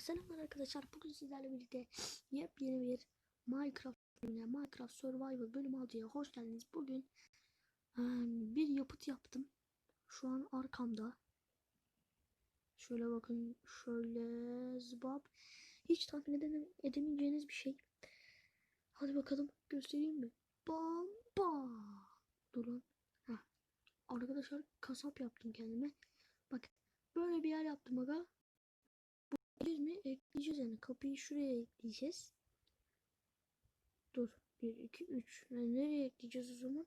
Selamlar arkadaşlar. Bugün sizlerle birlikte yepyeni bir Minecraft bölümüne, Minecraft Survival bölüm 6'ya hoş geldiniz. Bugün bir yapıt yaptım. Şu an arkamda. Şöyle bakın. Şöyle zıbap. Hiç tahmin edene- edemeyeceğiniz bir şey. Hadi bakalım göstereyim mi? Bomba. Durun. Heh. Arkadaşlar kasap yaptım kendime. Bak böyle bir yer yaptım aga. Ekleyeceğiz mi? Ekleyeceğiz yani. Kapıyı şuraya ekleyeceğiz. Dur. 1, 2, 3. Yani nereye ekleyeceğiz o zaman?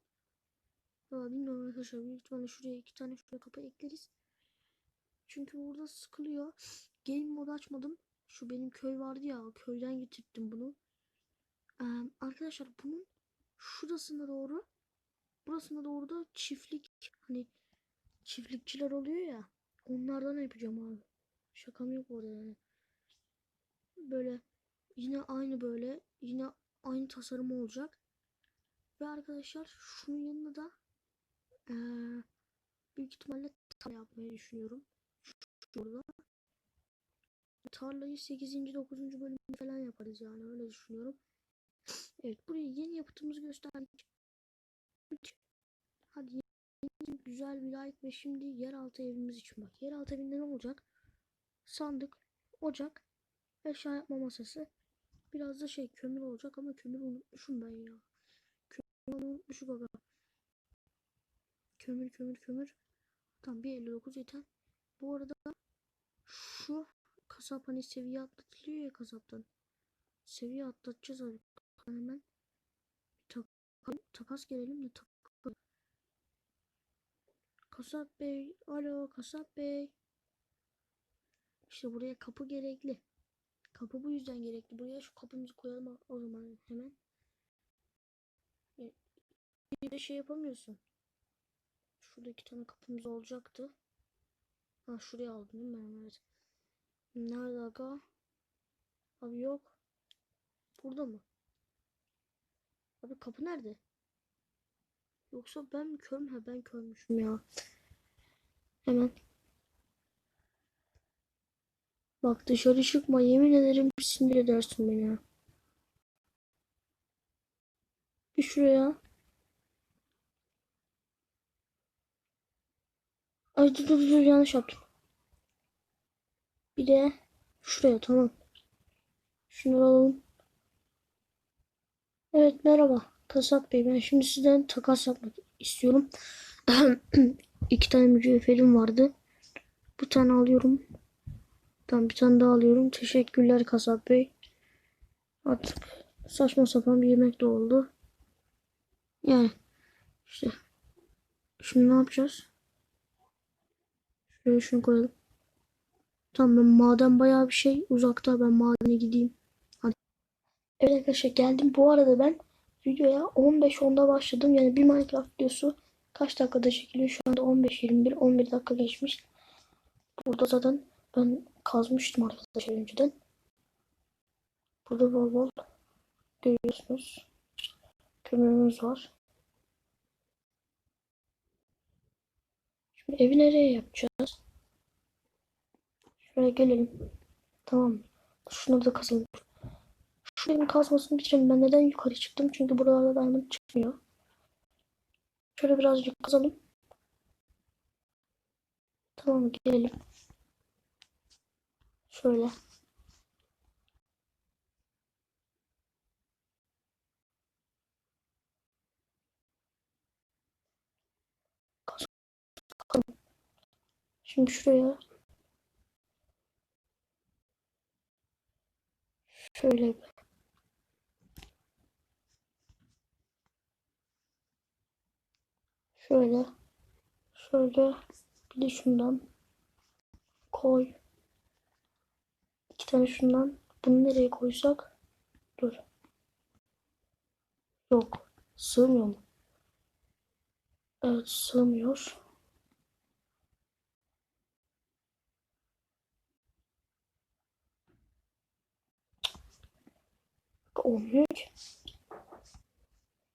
Valla bilmiyorum arkadaşlar. Büyük ihtimalle şuraya iki tane şuraya kapı ekleriz. Çünkü burada sıkılıyor. Game mode açmadım. Şu benim köy vardı ya. Köyden getirttim bunu. Ee, arkadaşlar bunun şurasına doğru burasına doğru da çiftlik hani çiftlikçiler oluyor ya. Onlardan yapacağım abi. Şakam yok orada yani. Böyle yine aynı böyle yine aynı tasarım olacak. Ve arkadaşlar şunun yanına da eee, büyük ihtimalle tarla yapmayı düşünüyorum. Şurada. Tarlayı 8. 9. bölümde falan yaparız yani öyle düşünüyorum. Evet buraya yeni yapıtımızı gösterdik. Hadi yeni güzel bir like ve şimdi yeraltı evimiz için bak. Yeraltı evinde ne olacak? sandık, ocak, eşya yapma masası. Biraz da şey kömür olacak ama kömür unutmuşum ben ya. Kömür unutmuşum aga. Kömür kömür kömür. Tam bir 59 yeter. Bu arada şu kasap hani seviye atlatılıyor ya kasaptan. Seviye atlatacağız abi. Hemen tak takas gelelim de tak Kasap bey, alo kasap bey. İşte buraya kapı gerekli. Kapı bu yüzden gerekli. Buraya şu kapımızı koyalım o zaman hemen. Bir de şey yapamıyorsun. Şurada iki tane kapımız olacaktı. Ha şuraya aldım değil mi ben? Evet. Nerede aga? Abi yok. Burada mı? Abi kapı nerede? Yoksa ben mi körüm? Ha ben körmüşüm ya. Hemen Bak dışarı çıkma yemin ederim sinir edersin beni. Bir şuraya. Ay dur dur dur yanlış yaptım. Bir de şuraya tamam. Şunu alalım. Evet merhaba kasap bey ben şimdi sizden takas yapmak istiyorum. İki tane mücevherim vardı. Bir tane alıyorum. Tamam bir tane daha alıyorum. Teşekkürler kasap bey. Artık saçma sapan bir yemek de oldu. Yani işte şimdi ne yapacağız? Şuraya şunu koyalım. Tamam ben maden bayağı bir şey uzakta. Ben madene gideyim. Hadi. Evet arkadaşlar geldim. Bu arada ben videoya 15-10'da başladım. Yani bir Minecraft videosu kaç dakikada çekiliyor? Şu anda 15-21 11 dakika geçmiş. Burada zaten ben kazmıştım arkadaşlar önceden. Burada bol bol görüyorsunuz. Kömürümüz var. Şimdi evi nereye yapacağız? Şuraya gelelim. Tamam. Şunu da kazalım. Şu evin kazmasını bitirelim. Ben neden yukarı çıktım? Çünkü buralarda diamond çıkmıyor. Şöyle birazcık kazalım. Tamam gelelim. Şöyle. Şimdi şuraya şöyle şöyle şöyle bir de şundan koy. İki tane şundan. Bunu nereye koysak? Dur. Yok. Sığmıyor mu? Evet sığmıyor. Olmuyor ki.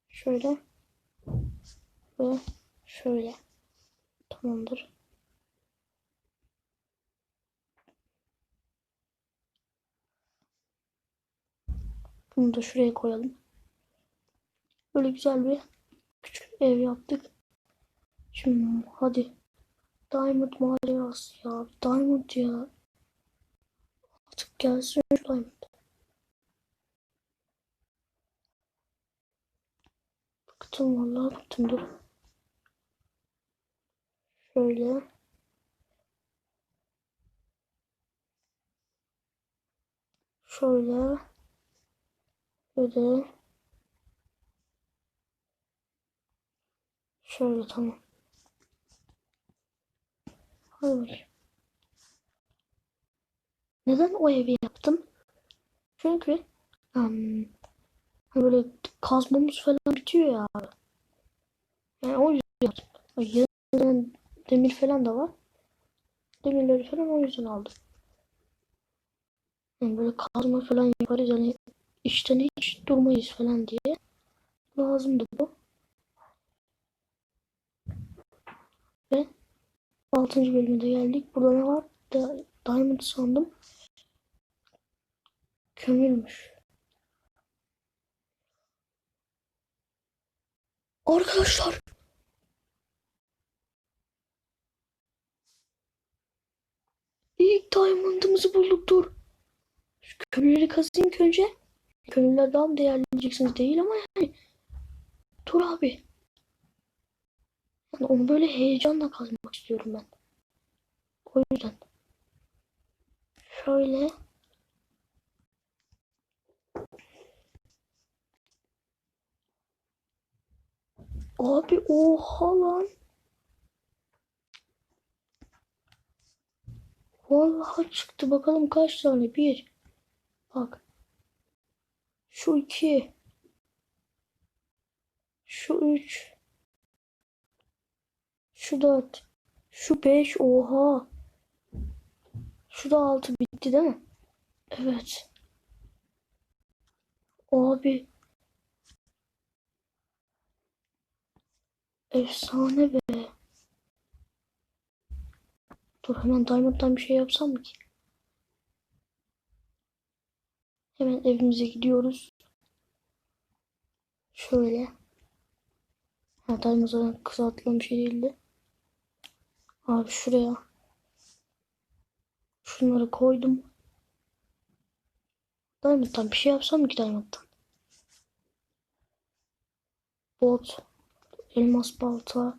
Şöyle. Ve şöyle. Tamamdır. Bunu da şuraya koyalım. Böyle güzel bir küçük ev yaptık. Şimdi hadi. Diamond macerası ya. Diamond ya. Artık gelsin Diamond. Bıktım vallahi bıktım dur. Şöyle. Şöyle. Şöyle. Şöyle tamam. Bakayım. Neden o evi yaptım? Çünkü em, böyle kazmamız falan bitiyor ya. Yani o yüzden yaptım. Demir falan da var. Demirleri falan o yüzden aldım. Yani böyle kazma falan yaparız yani işten hiç durmayız falan diye. Lazımdı bu. Ve 6. bölümde geldik. Burada ne var? Da, Diamond sandım. Kömürmüş. Arkadaşlar. İlk diamond'ımızı bulduk dur. Şu kömürleri kazayım önce. Kömürler daha mı değerli değil ama yani. Dur abi. Yani onu böyle heyecanla kazmak istiyorum ben. O yüzden. Şöyle. Abi oha lan. Vallahi çıktı. Bakalım kaç tane? Bir. Bak. Şu iki. Şu üç. Şu dört. Şu beş. Oha. Şu da altı bitti değil mi? Evet. Abi. Efsane be. Dur hemen Diamond'dan bir şey yapsam mı ki? Hemen evimize gidiyoruz. Şöyle. Ha Diamond'dan kısaltılan bir şey değildi. Abi şuraya. Şunları koydum. Diamond'dan bir şey yapsam ki Diamond'dan? Bot. Elmas balta.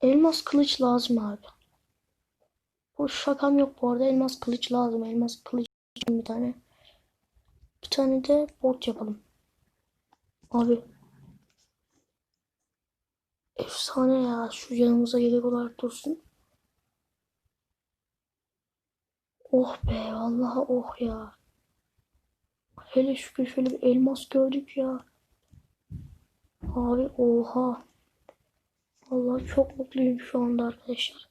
Elmas kılıç lazım abi. Bu şakam yok bu arada. Elmas kılıç lazım. Elmas kılıç bir tane. Bir tane de bot yapalım. Abi. Efsane ya. Şu yanımıza yedek olarak dursun. Oh be. Vallahi oh ya. Hele şükür şöyle bir elmas gördük ya. Abi oha. Vallahi çok mutluyum şu anda arkadaşlar.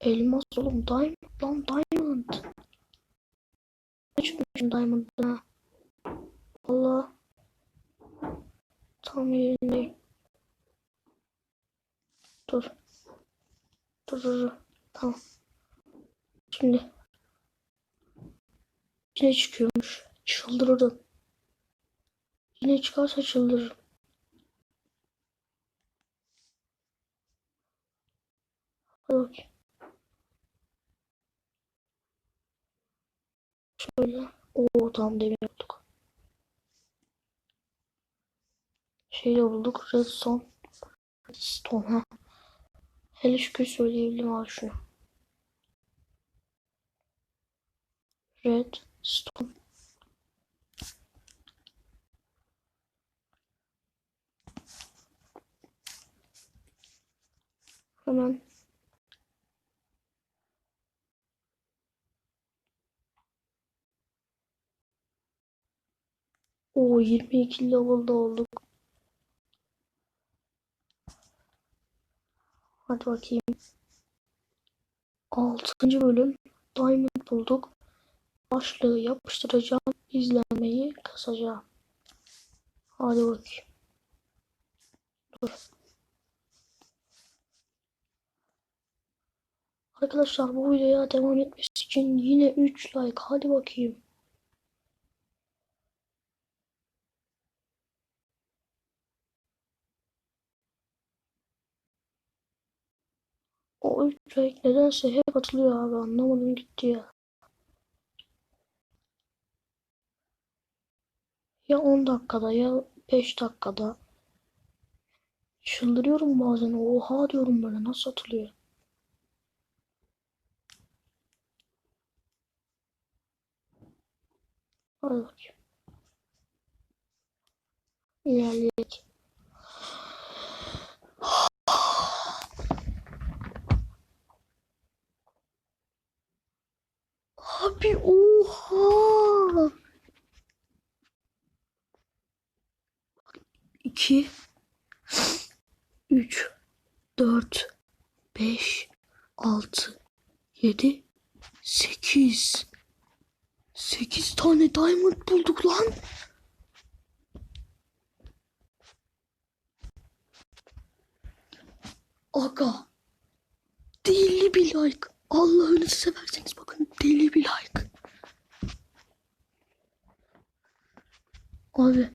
Elmas oğlum diamond lan diamond. Çıkmışım diamond'ına. Allah. Tam yerindeyim. Dur. Dur dur dur. Tamam. Şimdi. Yine çıkıyormuş. Çıldırırım. Yine çıkarsa çıldırırım. Hadi bakayım. Şöyle. Oo tam demir bulduk. Şeyle bulduk. Redstone. Redstone ha. Hele şükür söyleyebilirim abi şunu. Redstone. Hemen O 22 level'da olduk. Hadi bakayım. 6. bölüm Diamond bulduk. Başlığı yapıştıracağım. İzlenmeyi kasacağım. Hadi bakayım. Dur. Arkadaşlar bu videoya devam etmesi için yine 3 like. Hadi bakayım. O 3 like nedense hep atılıyor abi anlamadım gitti ya. Ya 10 dakikada ya 5 dakikada. Çıldırıyorum bazen. Oha diyorum böyle nasıl atılıyor. Hadi bakayım. İlerleyelim. Abi oha. 2 3 4 5 6 7 8 8 tane diamond bulduk lan. Aga. Deli bir like. Allah'ını severseniz deli bir like. Abi.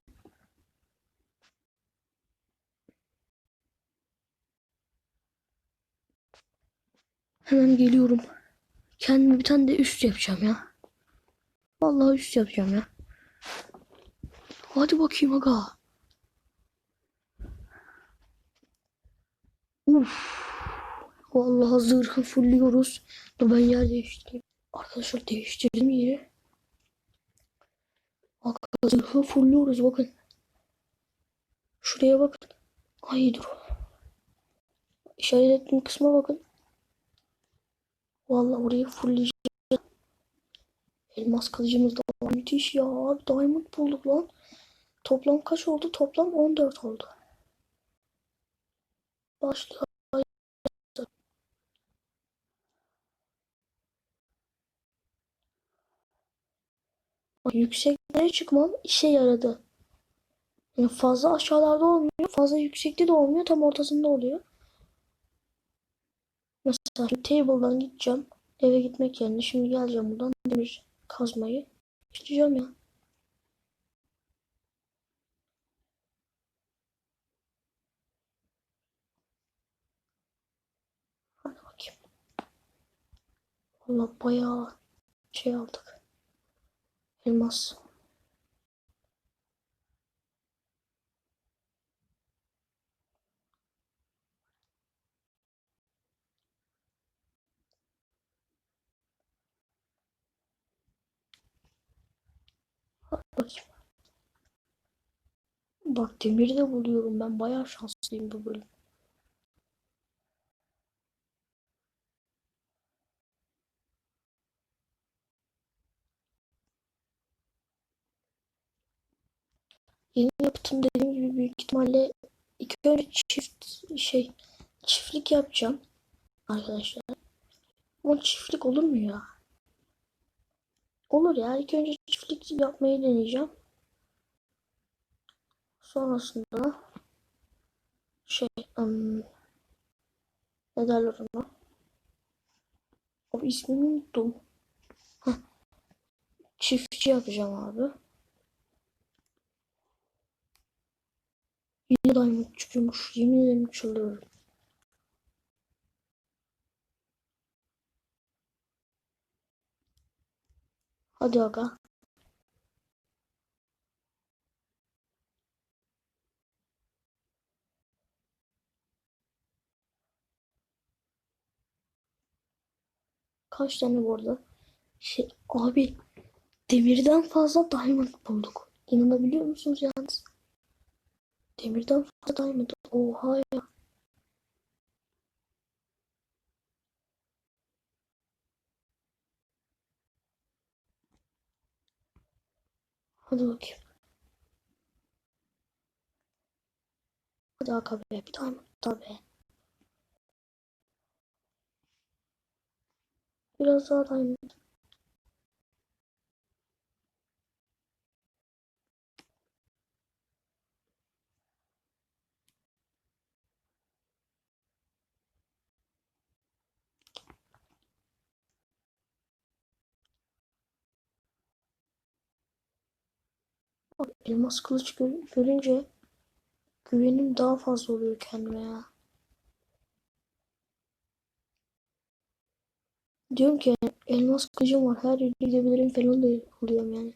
Hemen geliyorum. Kendime bir tane de üst yapacağım ya. Vallahi üst yapacağım ya. Hadi bakayım aga. Uf. Vallahi zırhı fulluyoruz. Dur ben yer değiştireyim. Arkadaşlar değiştirdim yeri. Zırhı fulluyoruz bakın. Şuraya bakın. Ay dur. İşaret ettiğim kısma bakın. Vallahi orayı fullleyeceğim. Elmas kılıcımız da var. Müthiş ya abi diamond bulduk lan. Toplam kaç oldu? Toplam 14 oldu. Başlıyor. Yükseklere çıkmam işe yaradı. Yani fazla aşağılarda olmuyor. Fazla yüksekte de olmuyor. Tam ortasında oluyor. Mesela table'dan gideceğim. Eve gitmek yerine şimdi geleceğim buradan demir kazmayı. İşleyeceğim ya. Hadi bakayım. Valla bayağı şey aldık. Elmas. Bak demiri de buluyorum ben. Bayağı şanslıyım bu bölüm. Yeni yaptım dediğim gibi büyük ihtimalle ilk önce çift şey çiftlik yapacağım arkadaşlar. Ama çiftlik olur mu ya? Olur ya. İlk önce çiftlik yapmayı deneyeceğim. Sonrasında şey um, ne derler ona? O ismini unuttum. Heh. Çiftçi yapacağım abi. Yine diamond çıkıyormuş. Yemin ederim çıldırıyorum. Hadi aga. Kaç tane bu arada? Şey, abi demirden fazla diamond bulduk. İnanabiliyor musunuz yalnız? Demirden fazla diamond. Oha ya. Hadi bakayım. Hadi aga. Bir diamond daha be. Biraz daha diamond. Elmas kılıç gör- görünce güvenim daha fazla oluyor kendime ya. Diyorum ki elmas kılıcım var her yere gidebilirim falan da oluyorum yani.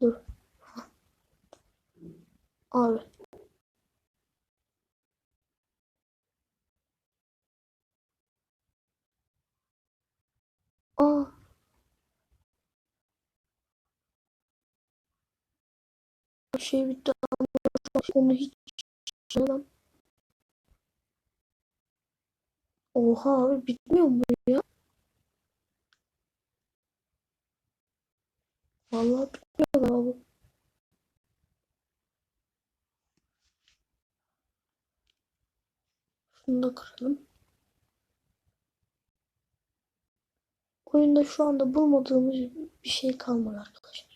Dur. Abi. Aa. Şey bitti onu hiç söylemem. Oha abi bitmiyor mu ya? Vallahi bitmiyor bu. Şunu da kıralım. Oyunda şu anda bulmadığımız bir şey kalmadı arkadaşlar.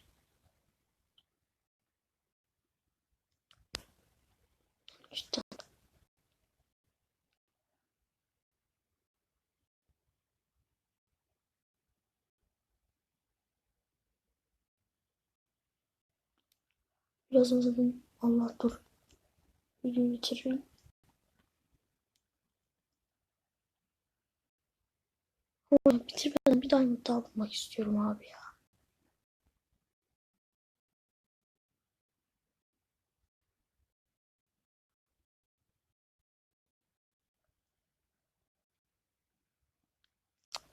İşte biraz uzadım. Allah dur. Videoyu bitireyim. Bitirmeden bir daha bulmak istiyorum abi ya.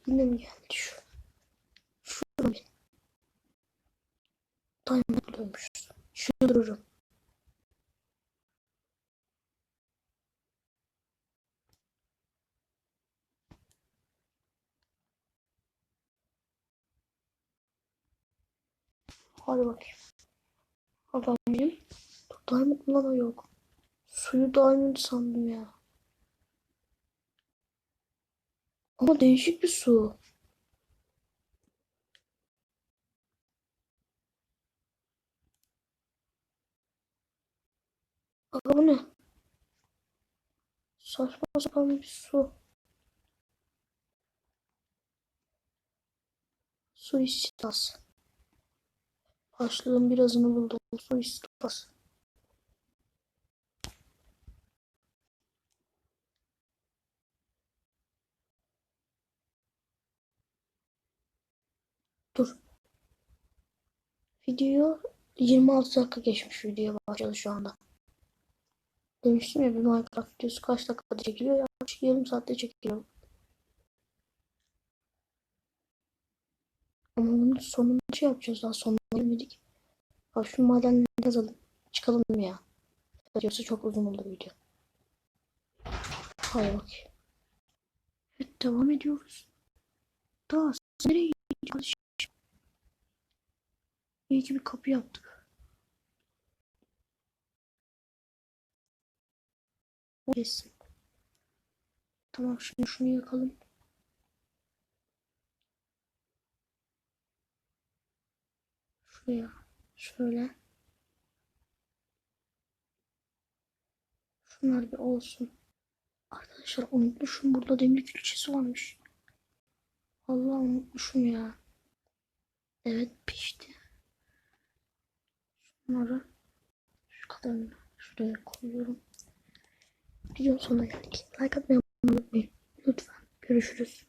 Yine mi geldi şu? Şurada bir diamond. Şurada dururum. Hadi bakayım. Adam benim. Diamond o yok. Suyu diamond sandım ya. Ama değişik bir su. Aga bu ne? Saçma sapan bir su. Su istilası. Başlığın birazını buldum. Su istilası. Dur. Video 26 dakika geçmiş videoya başladı şu anda. Demiştim ya bir Minecraft videosu kaç dakikada çekiliyor? Yaklaşık yarım saatte çekiliyor. Ama bunun sonunu şey yapacağız daha sonuna gelmedik. Bak şu madenleri yazalım. Çıkalım ya. Yoksa çok uzun olur video. Hadi bak. Evet devam ediyoruz. Daha nereye? İyi ki bir kapı yaptık. Kesin. Tamam şimdi şunu yakalım. Şuraya. Şöyle. Şunlar bir olsun. Arkadaşlar unutmuşum burada demir külçesi varmış. Allah unutmuşum ya. Evet pişti. Şunları şu kadarını şuraya koyuyorum. Videonun sonuna geldik. Like atmayı unutmayın. Lütfen. Görüşürüz.